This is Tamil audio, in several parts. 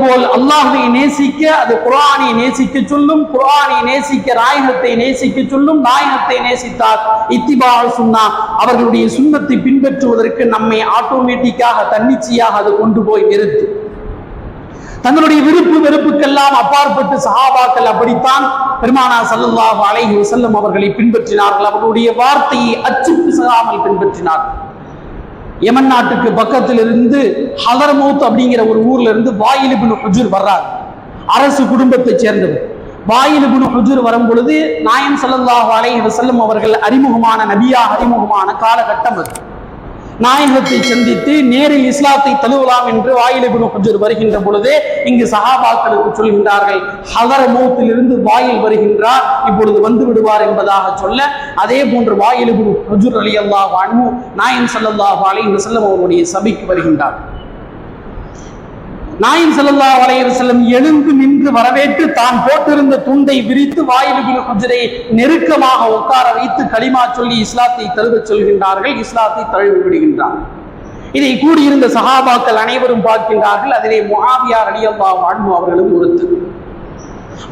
போல் அல்லாஹை நேசிக்க அது குரானை நேசிக்க சொல்லும் குரானை நேசிக்க நாயகத்தை நேசிக்க சொல்லும் நாயகத்தை நேசித்தார். இத்திபா சுன்னா அவர்களுடைய சுண்ணத்தை பின்பற்றுவதற்கு நம்மை ஆட்டோமேட்டிக்காக தன்னிச்சையாக அது கொண்டு போய் நிறுத்தும் தங்களுடைய விருப்பு வெறுப்புக்கெல்லாம் அப்பாற்பட்டு சஹாபாக்கள் அப்படித்தான் பெருமானா சல்லல்லாஹு அலைஹி வசல்லம் அவர்களை பின்பற்றினார்கள். அவர்களுடைய வார்த்தையை அச்சுக்கு சிகாமல் பின்பற்றினார்கள். யமன் நாட்டுக்கு பக்கத்தில் இருந்து ஹதர்மௌத் அப்படிங்கிற ஒரு ஊர்ல இருந்து வாயிலிபின் ஹுஜூர் வர்றார். அரசு குடும்பத்தைச் சேர்ந்தவர். வாயிலிபின் ஹுஜூர் வரும் பொழுது நாயம் சல்லாஹு அலை செல்லும் அவர்கள் அறிமுகமான நபியா அறிமுகமான காலகட்டம் அது. நாயகத்தை சந்தித்து நேரில் இஸ்லாத்தை தழுவலாம் என்று வாயில் இப்னு வருகின்ற பொழுது இங்கு சஹாபாக்களுக்கு சொல்கின்றார்கள் ஹதர இருந்து வாயில் வருகின்றார் இப்பொழுது வந்து விடுவார் என்பதாக சொல்ல. அதே போன்று வாயில் இப்னு அலி அல்லாஹ் அன்ஹு நாயன் ஸல்லல்லாஹு அலைஹி வஸல்லம் அவருடைய சபைக்கு வருகின்றார். நாயம் ஸல்லல்லாஹு வளையர் செல்லும் எழுந்து நின்று வரவேற்று தான் போட்டிருந்த துண்டை விரித்து வாயில் குஜரை நெருக்கமாக உட்கார வைத்து களிமா சொல்லி இஸ்லாத்தை தழுவச் சொல்கின்றார்கள். இஸ்லாத்தை தழுவி விடுகின்றார். இதை கூடியிருந்த சஹாபாக்கள் அனைவரும் பார்க்கின்றார்கள். அதிலே முகாவியார் ரலியல்லாஹு வாழ்மு அவர்களும் ஒருத்தர்.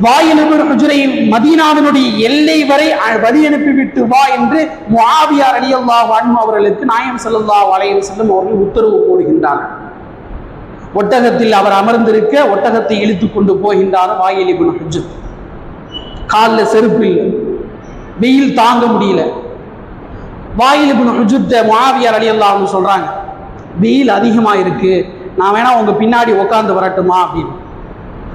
வாயில் இப்னு மதீனாவினுடைய எல்லை வரை வழி அனுப்பிவிட்டு வா என்று முகாவியார் ரலியல்லாஹு வாழ்மு அவர்களுக்கு நாயம் ஸல்லல்லாஹு அலைஹி செல்லும் அவர்கள் உத்தரவு போடுகின்றார்கள். ஒட்டகத்தில் அவர் அமர்ந்திருக்க ஒட்டகத்தை இழுத்து கொண்டு போகின்றார் வாயில் இபுன் ஹுஜர் காலில் செருப்பு இல்லை. வெயில் தாங்க முடியல. வாயில் இப்னு மாவியார் அலி ரலியல்லாஹு சொல்றாங்க வெயில் அதிகமா இருக்கு. நான் வேணா உங்க பின்னாடி உட்கார்ந்து வரட்டுமா? அப்படின்னு.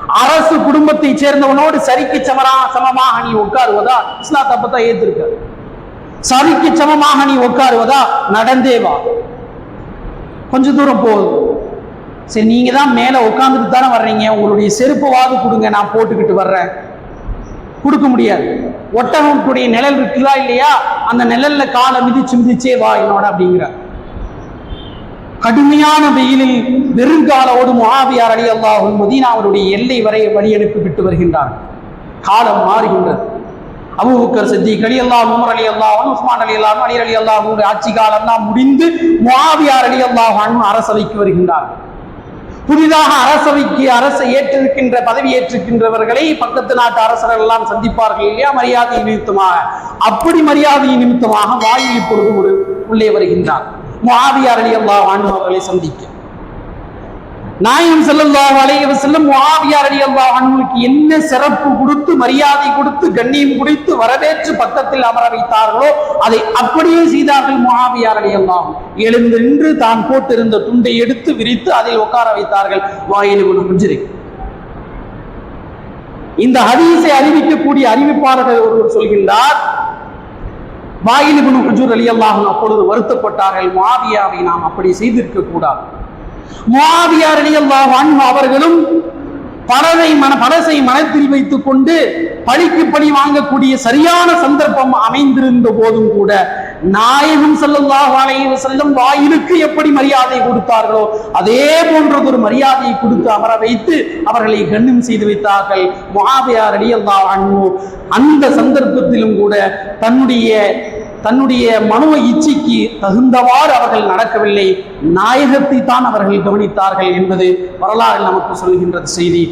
அரசு குடும்பத்தை சேர்ந்தவனோடு சரிக்கு சமரா சமமாக நீ உட்காருவதா? இஸ்லாத்தை தப்பத்தான் ஏத்திருக்க சரிக்கு சமமாக நீ உட்காருவதா? நடந்தேவா கொஞ்ச தூரம் போகுது சரி நீங்க தான் மேல உட்காந்துட்டு தானே வர்றீங்க. உங்களுடைய செருப்பவாது கொடுங்க நான் போட்டுக்கிட்டு வர்றேன். கொடுக்க முடியாது. ஒட்டகத்துடைய நிழல் இருக்குதா இல்லையா? அந்த நிழல்ல காலை மிதிச்சு மிதிச்சே வா என்னோட அப்படிங்கிற. கடுமையான வெயிலில் வெறுங்காலோடு முஆவியார் அலி மதீனா அவருடைய எல்லை வரை வழி அனுப்பி விட்டு வருகின்றார். காலம் மாறுகின்றது. Abu Bakr Siddiq Ali Allah Umar Ali அல்லாஹும் உஸ்மான் அலி அல்லாஹ் அலி அலி அல்லாஹ் ஆட்சி காலம் தான் முடிந்து முஆவியார் அலி அல்லாஹ் அரசவைக்கு வருகின்றார் புதிதாக அரசவைக்கு அரசை ஏற்றிருக்கின்ற பதவி ஏற்றிருக்கின்றவர்களை பக்கத்து நாட்டு அரசர்கள் எல்லாம் சந்திப்பார்கள் இல்லையா? மரியாதை நிமித்தமாக. அப்படி மரியாதை நிமித்தமாக வாயில் இப்பொழுது ஒரு உள்ளே வருகின்றார். முஆவியார் அலி அல்லாஹ் அவர்களை சந்திக்க. நாயம் ஸல்லல்லாஹு செல்லும் வஸல்லம் முஆவியார் என்ன சிறப்பு கொடுத்து மரியாதை கொடுத்து கண்ணியம் கொடுத்து வரவேற்று பக்கத்தில் அமர வைத்தார்களோ அதை அப்படியே செய்தார்கள் முஆவியார் ரலியல்லாஹு. எழுந்து நின்று தான் போட்டிருந்த துண்டை எடுத்து விரித்து அதில் உட்கார வைத்தார்கள். வாயில் இப்னு இந்த ஹதீஸை அறிவிக்கக்கூடிய அறிவிப்பாளர்கள் ஒருவர் சொல்கின்றார் வாயில் குஜூர் அலி அல்லாஹன் அப்பொழுது வருத்தப்பட்டார்கள் மாவியாவை நாம் அப்படி செய்திருக்க கூடாது. முஆவியா ரலியல்லாஹு அவர்களும் பலரை மன பலசை மனத்தில் வைத்துக் கொண்டு பழிக்கு பழி வாங்கக்கூடிய சரியான சந்தர்ப்பம் அமைந்திருந்த போதும் கூட நாயகம் ஸல்லல்லாஹு அலைஹி செல்லும் வாயிலுக்கு எப்படி மரியாதை கொடுத்தார்களோ அதே போன்றதொரு மரியாதையை கொடுத்து அமர வைத்து அவர்களை கண்ணும் செய்து வைத்தார்கள். முஆவியா ரலியல்லாஹு அன்ஹு அந்த சந்தர்ப்பத்திலும் கூட தன்னுடைய தன்னுடைய மனோ இச்சைக்கு தகுந்தவாறு அவர்கள் நடக்கவில்லை. நாயகத்தை தான் அவர்கள் கவனித்தார்கள் என்பது வரலாறு நமக்கு சொல்கின்ற செய்தி.